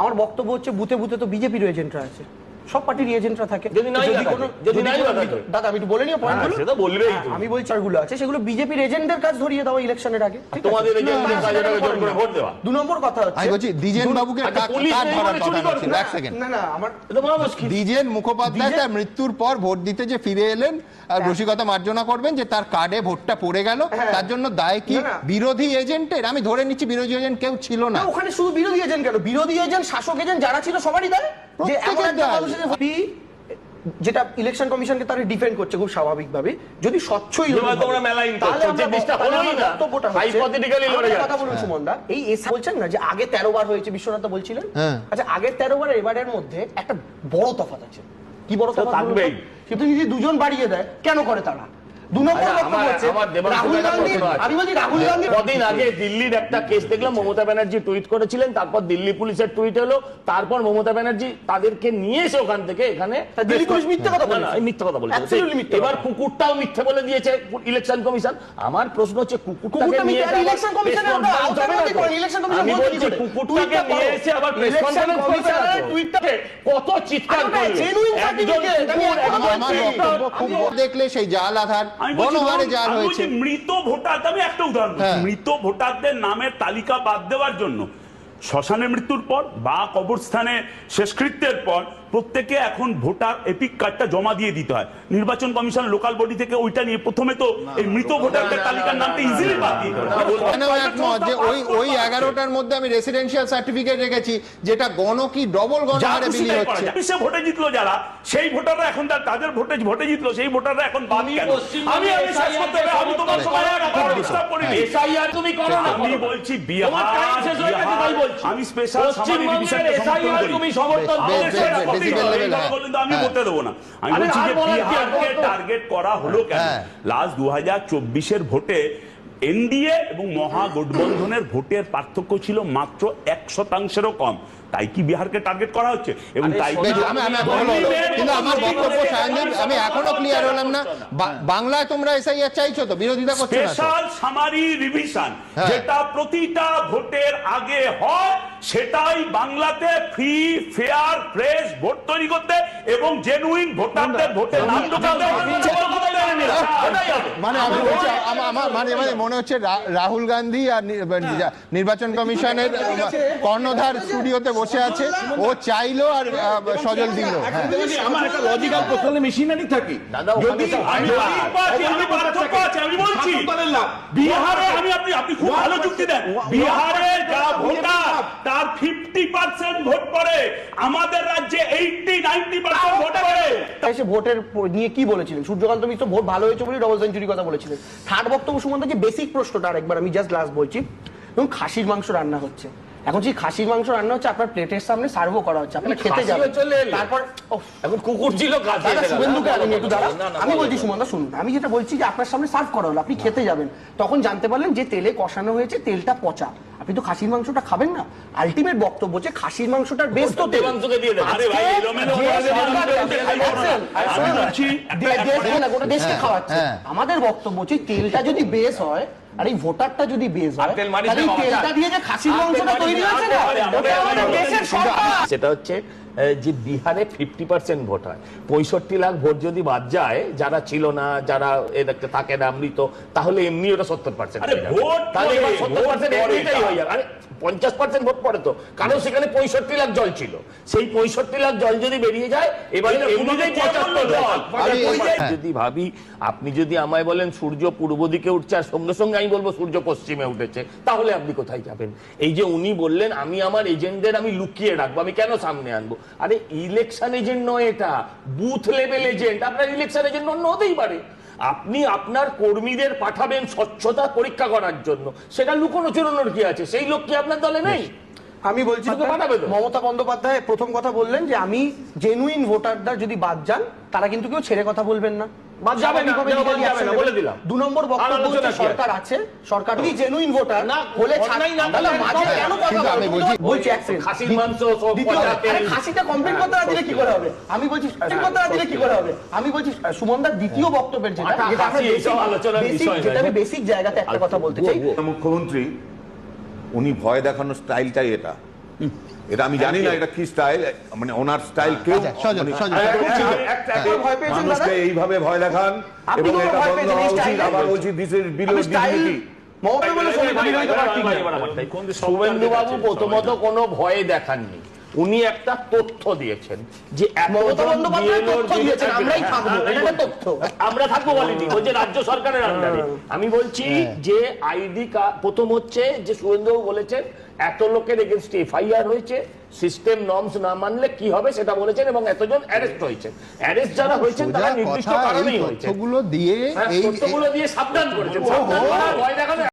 আমার বক্তব্য হচ্ছে বুথে বুথে তো বিজেপির এজেন্টরা আছে সব পার্টির এজেন্টরা থাকে যদি নাই তো না থাকে, কোনো- যদি নাই কোনো- না থাকে। দাদা আমি একটু বলে নিও পয়েন্ট হ্যাঁ, বলবেই আমি বলছি যেগুলো আছে সেগুলো বিজেপির এজেন্টদের কাজ ধরিয়ে দেওয়া ইলেকশনের আগে তোমাদের। ভোট দেওয়া। দু নম্বর কথা হচ্ছে আমি বলছি দ্বিজেন বাবুকে আচ্ছা, কাক- পুলিশ কার নেই ধরার কথা চুরি করবে হচ্ছিল? না। এক সেকেন্ড না না আমার এটা মহা মুশকিল দ্বিজেন মুখোপাধ্যায় তার মৃত্যুর পর ভোট দিতে যে ফিরে এলেন আর রসিকতা মার্জনা করবেন যে তার কার্ডে ভোটটা পড়ে গেল হ্যাঁ। তার জন্য দায় কি। বিরোধী এজেন্টের আমি ধরে নিচ্ছি বিরোধী এজেন্ট কেউ ছিল না না ওখানে শুধু বিরোধী এজেন্ট কেন বিরোধী এজেন্ট শাসক এজেন্ট যারা ছিল সবারই দেয় যে এমন একটা। যেটা ইলেকশন কমিশনকে তারা ডিফেন্ড করছে খুব স্বাভাবিকভাবে যদি স্বচ্ছই যেভাবে হতো, তোমরা মেলাইন করছ, তাহলে আমরা যে জিনিসটা তাহলে হলোই আমার না, বক্তব্যটা হচ্ছে- hypothetically লড়ে আমার কথা বলুন সুমনদা। এই এস বলছেন না যে আগে তেরো বার হয়েছে বিশ্বনাথ বলছিলেন। হ্যাঁ। আচ্ছা আগের তেরো বার এবারের মধ্যে একটা বড় তফাৎ আছে। কি বড় তো তফাৎ বলুন কিন্তু যদি দুজন বাড়িয়ে দেয় কেন করে তারা? দু নম্বর বক্তব্য আমার- হচ্ছে রাহুল গান্ধী প্রশ্ন আমি বলছি রাহুল গান্ধী কদিন আগে দিল্লির একটা কেস দেখলাম মমতা ব্যানার্জি টুইট করেছিলেন তারপর দিল্লি পুলিশের টুইট হলো তারপর মমতা ব্যানার্জি তাদেরকে নিয়ে এসে ওখান থেকে এখানে দিল্লি পুলিশ মিথ্যে কথা না, না, বলেছে। কথা বলেছে। এবার কুকুরটাও মিথ্যে বলে দিয়েছে ইলেকশন কমিশন আমার প্রশ্ন হচ্ছে কুকুরটাকে নিয়ে আমি বলছি কুকুরটাকে নিয়ে এসে আবার প্রেস কনফারেন্স কত চিৎকার দেখলে সেই জাল আধার। জাল আমি হয়েছে মৃত ভোটার আমি একটা উদাহরণ হ্যাঁ। মৃত ভোটারদের নামের তালিকা বাদ দেওয়ার জন্য শ্মশানে মৃত্যুর পর বা কবরস্থানে শেষকৃত্যের পর প্রত্যেকে এখন ভোটার এপিক কার্ডটা জমা দিয়ে দিতে হয়। নির্বাচন কমিশন লোকাল বডি থেকে ওইটা নিয়ে প্রথমে তো এই মৃত ভোটারদের তালিকার নামটা ইজিলি বাদ দিয়ে যে ওই ওই এগারোটার মধ্যে আমি রেসিডেন্সিয়াল সার্টিফিকেট রেখেছি যেটা গণ কি ডবল যা গণহারে খুশি বিলি হচ্ছে। সে ভোটে জিতলো যারা? সেই ভোটাররা এখন তার তাদের ভোটে ভোটে জিতলো সেই ভোটাররা এখন বাদ কেন? আমি আমি শেষ করতে হবে আমি তোমার সময় আর করো। করিনি। SIR তুমি করো না। আমি। বলছি বিহার শেষ হয়ে গেছে তাই বলছি। আমি স্পেশাল সমর্থন করি তুমি সমর্থন হ্যাঁ। আমি হ্যাঁ। বলতে দেবো না আমি বলছি যে বিহারকে টার্গেট করা হলো কেন হ্যাঁ। লাস্ট দু হাজার চব্বিশের ভোটে এনডিএ এবং মহাগঠবন্ধনের ভোটের পার্থক্য ছিল মাত্র এক শতাংশেরও কম তাই কি বিহারকে টার্গেট করা হচ্ছে এবং তাই। কিন্তু আমার বক্তব্য সায়নদীপ আমি এখনও ক্লিয়ার হলাম না বাংলায় তোমরা এসআইআর চাইছো তো বিরোধিতা করছ না স্পেশাল সামারি রিভিশন হ্যাঁ। যেটা প্রতিটা ভোটের আগে হয় সেটাই বাংলাতে ফ্রি ফেয়ার ফ্রেশ ভোট তৈরি করতে এবং জেনুইন ভোটারদের ভোটে নাম ঢোকাতে। মানে আমি বলছি আমার মানে মানে মনে হচ্ছে রাহুল গান্ধী আর নির্বাচন কমিশনের কর্ণধার স্টুডিওতে বসে আছে। ও চাইলো আর সজল দিল। হ্যাঁ। আমার একটা লজিক্যাল প্রশ্ন মেশিনারি থাকে। দাদা, যদি আমি আইন পাচ্ছি, আমি পার্থক্য আছে, আমি বলছি বিহারে আমি আপনি আপনি খুব ভালো যুক্তি দেন। বিহারে যা ভোটার তার ফিফটি পার্সেন্ট ভোট পড়ে। আমাদের রাজ্যে এইটটি নাইনটি পার্সেন্ট ভোট পড়ে। এসে ভোটের নিয়ে কি বলেছিলেন? সূর্যকান্ত মিশ্র ভোট ভালো হয়েছে বলে ডবল সেঞ্চুরি কথা বলেছিলেন। থার্ড বক্তব্য সুমন্ত যে বেসিক প্রশ্নটা আরেকবার আমি জাস্ট লাস্ট বলছি এবং খাসির মাংস রান্না হচ্ছে। এখন সেই খাসির মাংস রান্না হচ্ছে আপনার প্লেটের সামনে সার্ভও করা হচ্ছে আপনি খেতে যাবেন। তারপর এখন কুকুর ছিল শুভেন্দুকে আনেন একটু দাঁড়া আমি বলছি বলো। সুমন্ত শুনুন আমি যেটা বলছি যে আপনার সামনে সার্ভ করা হলো আপনি খেতে যাবেন। তখন জানতে পারলেন যে তেলে কষানো হয়েছে তেলটা পচা। আপনি তো খাসির মাংসটা খাবেন না। আলটিমেট বক্তব্য যে খাসির মাংসটার বেশ তো তেল দেবাংশুকে দিয়ে দেন। আরে ভাই, এলোমেলো দেশকে হ্যাঁ, খাওয়াচ্ছে। হ্যাঁ। আমাদের বক্তব্য যে তেলটা যদি বেস হয় আর এই ভোটারটা যদি বেস হয় তেলটা দিয়ে যে খাসির মাংসটা তৈরি হয়েছে না? সেটা হচ্ছে যে বিহারে ফিফটি পার্সেন্ট ভোট হয়। পঁয়ষট্টি লাখ ভোট যদি বাদ যায় যারা ছিল না যারা এদেরকে থাকে না মৃত তাহলে এমনি ওটা সত্তর পার্সেন্ট তাহলে সত্তর পার্সেন্ট এমনিটাই হয়ে যাবে। আরে পঞ্চাশ পার্সেন্ট ভোট পড়ে তো। কারণ সেখানে পঁয়ষট্টি লাখ জল ছিল। সেই পঁয়ষট্টি লাখ জল যদি বেরিয়ে যায় এবারে আমি যদি ভাবি আপনি যদি আমায় বলেন সূর্য পূর্ব দিকে উঠছে আর সঙ্গে সঙ্গে আমি বলব সূর্য পশ্চিমে উঠেছে তাহলে আপনি কোথায় যাবেন? এই যে উনি বললেন আমি আমার এজেন্টদের আমি লুকিয়ে রাখব আমি কেন সামনে আনব? আরে ইলেকশন এজেন্ট নয় এটা বুথ লেভেল এজেন্ট আপনার ইলেকশন এজেন্ট অন্য হতেই পারে। আপনি আপনার কর্মীদের পাঠাবেন স্বচ্ছতা পরীক্ষা করার জন্য। সেটা লুকোনো চুরোনোর কি আছে? সেই লোক কি আপনার দলে নেই? আমি বলছি মমতা বন্দ্যোপাধ্যায় প্রথম কথা বললেন যে আমি জেনুইন ভোটাররা যদি বাদ যান তারা কিন্তু কেউ ছেড়ে কথা বলবেন না। দু নম্বর বক্তব্য সরকার আছে? সরকার যদি জেনুইন ভোটার না, হলে খাসিটা কমপ্লেন করতে না দিলে কি করে হবে? আমি বলছি করতে না দিলে কি করে হবে? আমি বলছি সুমনদার দ্বিতীয় বক্তব্যের যেটা যেটা আমি বেসিক জায়গাতে একটা কথা বলতে চাই। মুখ্যমন্ত্রী উনি ভয় দেখানোর স্টাইলটাই এটা। এটা আমি জানি না এটা কি স্টাইল মানে ওনার স্টাইল কেউ? আচ্ছা, মানে- ভয় পেয়েছেন মানুষকে এইভাবে ভয় দেখান এবং এটা বন্ধ হওয়া উচিত আবার উচিত দিস ইজ বিলো আমি স্টাইল মমতা বলে বিরোধী পার্টি শুভেন্দু বাবু প্রথমত কোনো ভয় দেখাননি। উনি একটা তথ্য দিয়েছেন যে যে- তথ্য। আমরা থাকব বলিনি বলছে রাজ্য সরকারের আন্ডারে আমি বলছি যে আইডি প্রথম হচ্ছে যে শুভেন্দুবাবু বলেছেন এত লোকের এগেনস্ট এফআইআর হয়েছে সিস্টেম নর্মস না মানলে কি হবে সেটা বলেছেন এবং এতজন অ্যারেস্ট হয়েছে অ্যারেস্ট যারা হয়েছেন তারা নির্দিষ্ট কারণেই হয়েছে। দিয়ে হ্যাঁ, এই দিয়ে সাবধান করেছেন